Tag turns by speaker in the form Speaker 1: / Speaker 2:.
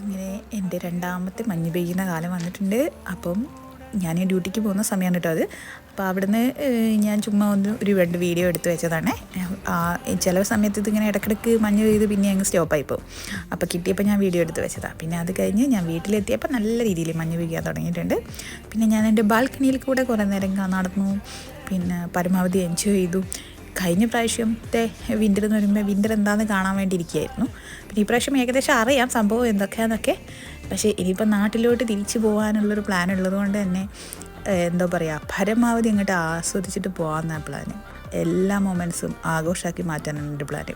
Speaker 1: അങ്ങനെ എന്റെ രണ്ടാമത്തെ മഞ്ഞ് പെയ്യുന്ന കാലം വന്നിട്ടുണ്ട്. അപ്പം ഞാൻ ഡ്യൂട്ടിക്ക് പോകുന്ന സമയമാണ് കേട്ടോ അത്. അപ്പോൾ അവിടുന്ന് ഞാൻ ചുമ്മാ ഒന്ന് ഒരു രണ്ട് വീഡിയോ എടുത്ത് വെച്ചതാണ്. ചില സമയത്ത് ഇതിങ്ങനെ ഇടക്കിടക്ക് മഞ്ഞ് പെയ്ത് പിന്നെ അങ്ങ് സ്റ്റോപ്പായി പോകും അപ്പോൾ കിട്ടിയപ്പോൾ ഞാൻ വീഡിയോ എടുത്ത് വെച്ചതാണ്. പിന്നെ അത് കഴിഞ്ഞ് ഞാൻ വീട്ടിലെത്തിയപ്പോൾ നല്ല രീതിയിൽ മഞ്ഞ് പെയ്യാൻ തുടങ്ങിയിട്ടുണ്ട്. പിന്നെ ഞാൻ എന്റെ ബാൽക്കണിയിൽ കൂടെ കുറേ നേരം നടന്നു. പിന്നെ പരമാവധി എൻജോയ് ചെയ്തു. കഴിഞ്ഞ പ്രാവശ്യത്തെ വിന്റർ എന്ന് പറയുമ്പോൾ വിന്റർ എന്താണെന്ന് കാണാൻ വേണ്ടി ഇരിക്കുകയായിരുന്നു പിന്നെ ഈ പ്രാവശ്യം ഏകദേശം അറിയാം സംഭവം എന്തൊക്കെയാണെന്നൊക്കെ പക്ഷേ ഇനിയിപ്പോൾ നാട്ടിലോട്ട് തിരിച്ചു പോകാനുള്ളൊരു പ്ലാൻ ഉള്ളതുകൊണ്ട് തന്നെ എന്തോ പറയുക പരമാവധി അങ്ങോട്ട് ആസ്വദിച്ചിട്ട് പോകാമെന്നാണ് പ്ലാന് എല്ലാ മൊമെന്റ്സും ആഘോഷമാക്കി മാറ്റാനാണ് എന്റെ പ്ലാന്